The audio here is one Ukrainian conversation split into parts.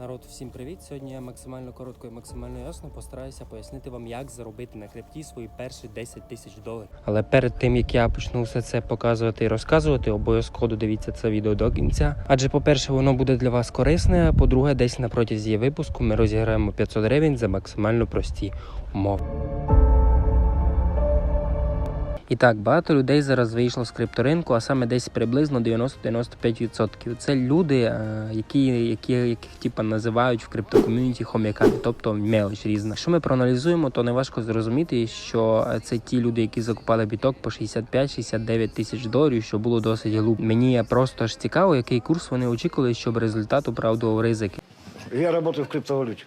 Народ, всім привіт! Сьогодні я максимально коротко і максимально ясно постараюся пояснити вам, як заробити на крипті свої перші 10 тисяч доларів. Але перед тим як я почну все це показувати і розказувати, обов'язково додивіться це відео до кінця. Адже, по-перше, воно буде для вас корисне. А по-друге, десь на протязі випуску ми розіграємо 500 гривень за максимально прості умови. І так, багато людей зараз вийшло з крипторинку, а саме десь приблизно 90-95%. Це люди, е, які, які яких типа називають в криптоком'юніті хом'яками, тобто мелоч різна. Якщо ми проаналізуємо, то неважко зрозуміти, що е, це ті люди, які закупали біток по 65-69 тисяч доларів, що було досить глупо. Мені просто ж цікаво, який курс вони очікували, щоб результат оправдував ризики. Я работаю в криптовалюте.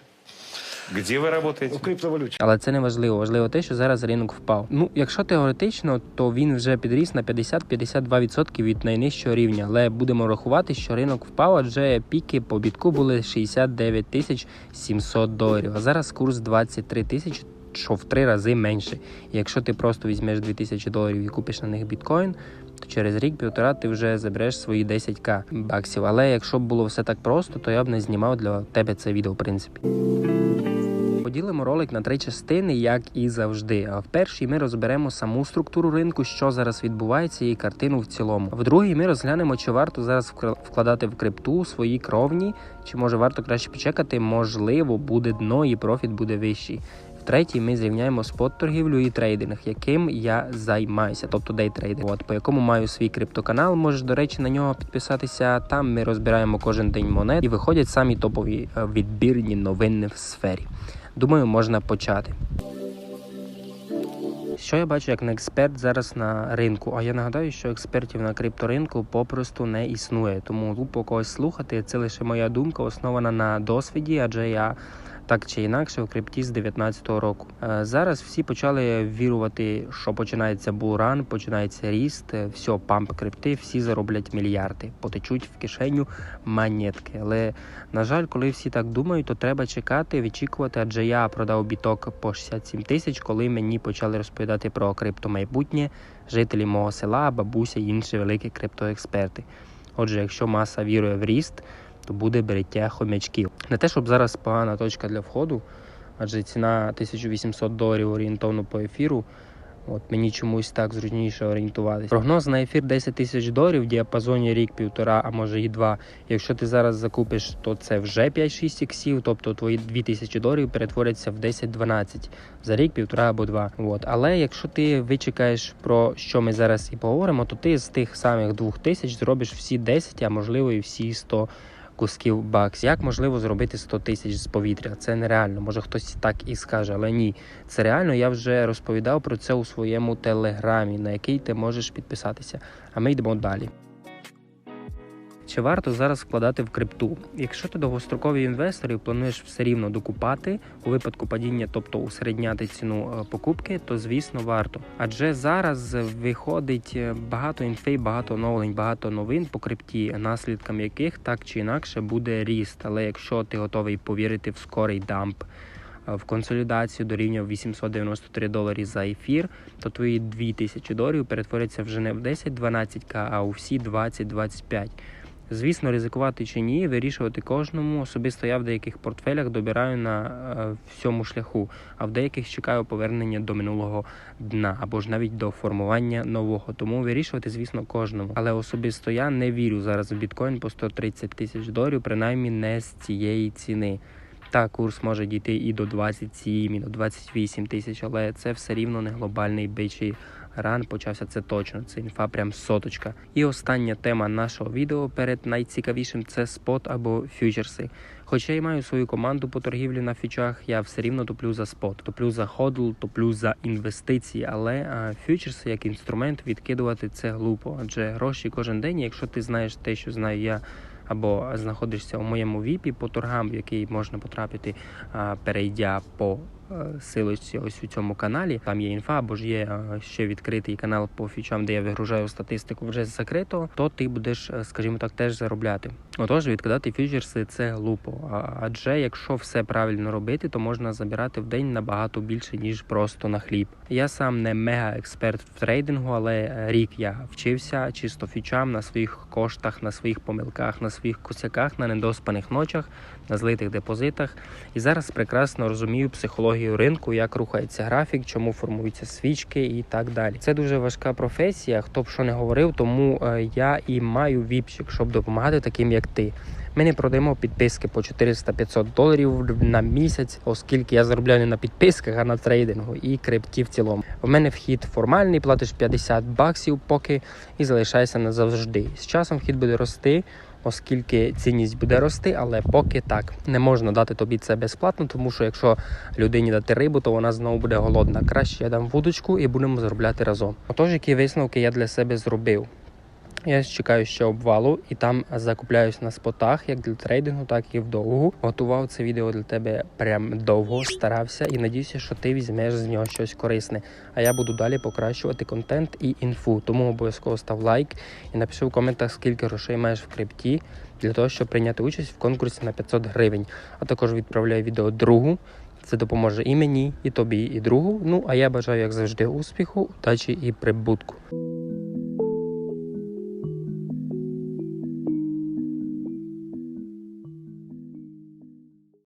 Где вы работаете? В криптовалюте. Але це не важливо. Важливо те, що зараз ринок впав. Ну, якщо теоретично, то він вже підріс на 50-52% від найнижчого рівня. Але будемо рахувати, що ринок впав, адже піки по бітку були 69 тисяч 700 доларів. А зараз курс 23 тисячі. Що в три рази менше. І якщо ти просто візьмеш 2000 доларів і купиш на них біткоін, то через рік-півтора ти вже забереш свої 10к баксів. Але якщо б було все так просто, то я б не знімав для тебе це відео, в принципі. Поділимо ролик на три частини, як і завжди. А в першій ми розберемо саму структуру ринку, що зараз відбувається, і картину в цілому. В другій ми розглянемо, чи варто зараз вкладати в крипту свої кровні, чи може варто краще почекати, можливо, буде дно і профіт буде вищий. Третій ми зрівняємо спот-торгівлю і трейдинг, яким я займаюся, тобто дейтрейдинг. От по якому маю свій криптоканал. Можеш, до речі, на нього підписатися. Там ми розбираємо кожен день монет і виходять самі топові е, відбірні новини в сфері. Думаю, можна почати. Що я бачу як не експерт зараз на ринку? А я нагадаю, що експертів на крипторинку попросту не існує. Тому глупо когось слухати. Це лише моя думка, основана на досвіді, адже я так чи інакше в крипті з 19-го року. Е, Зараз всі почали вірувати, що починається булран, починається ріст, е, все, памп крипти, всі зароблять мільярди, потечуть в кишеню монетки. Але на жаль, коли всі так думають, то треба чекати, відчікувати, адже я продав біток по 67 тисяч, коли мені почали розповідати про криптомайбутнє жителі мого села, бабуся і інші великі криптоексперти. Отже, якщо маса вірує в ріст, то буде береття хомячків. Не те, щоб зараз погана точка для входу, адже ціна 1800 доларів орієнтовно по ефіру. От мені чомусь так зручніше орієнтуватися. Прогноз на ефір 10 тисяч доларів в діапазоні рік-півтора, а може і два. Якщо ти зараз закупиш, то це вже 5-6 іксів, тобто твої 2000 доларів перетворяться в 10-12 за рік, півтора або два. От. Але якщо ти вичекаєш про що ми зараз і поговоримо, то ти з тих самих 2000 зробиш всі 10, а можливо і всі 100 кусків бакс. Як можливо зробити 100 тисяч з повітря? Це нереально. Може хтось так і скаже, але ні. Це реально. Я вже розповідав про це у своєму телеграмі, на який ти можеш підписатися. А ми йдемо далі. Чи варто зараз вкладати в крипту? Якщо ти довгостроковий інвестор і плануєш все рівно докупати у випадку падіння, тобто усередняти ціну е, покупки, то звісно варто. Адже зараз виходить е, багато інфей, багато оновлень, багато новин по крипті, наслідком яких так чи інакше буде ріст. Але якщо ти готовий повірити в скорий дамп. е, В консолідацію до рівня 893 доларі за ефір, то твої 2000 доларів перетворяться вже не в 10-12к, а у всі 20-25. Звісно, ризикувати чи ні, вирішувати кожному. Особисто я в деяких портфелях добираю на е, всьому шляху, а в деяких чекаю повернення до минулого дна або ж навіть до формування нового. Тому вирішувати, звісно, кожному. Але особисто я не вірю зараз в біткоін по 130 тисяч доларів, принаймні не з цієї ціни. Так, курс може дійти і до 27, і до 28 тисяч, але це все рівно не глобальний бичий ран. Почався це точно. Це інфа прям соточка. І остання тема нашого відео перед найцікавішим це спот або фьючерси. Хоча я маю свою команду по торгівлі на фічах, я все рівно топлю за спот, топлю за ходл, топлю за інвестиції. Але фьючерси як інструмент відкидувати це глупо, адже гроші кожен день. Якщо ти знаєш те, що знаю я. Або знаходишся у моєму віпі по торгам, в який можна потрапити, перейдя по силочці ось у цьому каналі. Там є інфа, або ж є е, ще відкритий канал по фічам, де я вигружаю статистику вже з закритого, то ти будеш, е, скажімо так, теж заробляти. Отож, відкидати фьючерси це глупо. Адже якщо все правильно робити, то можна забирати в день набагато більше ніж просто на хліб. Я сам не мега експерт в трейдингу, але рік я вчився чисто фічам на своїх коштах, на своїх помилках, на своїх косяках, на недоспаних ночах, на злитих депозитах. І зараз прекрасно розумію психологію ринку, як рухається графік, чому формуються свічки і так далі. Це дуже важка професія. Хто б що не говорив, тому е, я і маю віпчик, щоб допомагати таким як ти. Ми не продаємо підписки по 400-500 доларів на місяць, оскільки я заробляю не на підписках, а на трейдингу і крипті в цілому. У мене вхід формальний, платиш 50 баксів поки і залишайся назавжди. З часом вхід буде рости. Оскільки цінність буде рости, але поки так не можна дати тобі це безплатно, тому що якщо людині дати рибу, то вона знову буде голодна. Краще я дам вудочку і будемо заробляти разом. Отож, які висновки я для себе зробив. Я чекаю ще обвалу і там закупляюсь на спотах, як для трейдингу, так і в довгу. Готував це відео для тебе прям довго, старався і надіюся, що ти візьмеш з нього щось корисне. А я буду далі покращувати контент і інфу. Тому обов'язково став лайк і напиши в коментах, скільки грошей маєш в крипті для того, щоб прийняти участь в конкурсі на 500 гривень. А також відправляй відео другу. Це допоможе і мені, і тобі, і другу. Ну а я бажаю, як завжди, успіху, удачі і прибутку.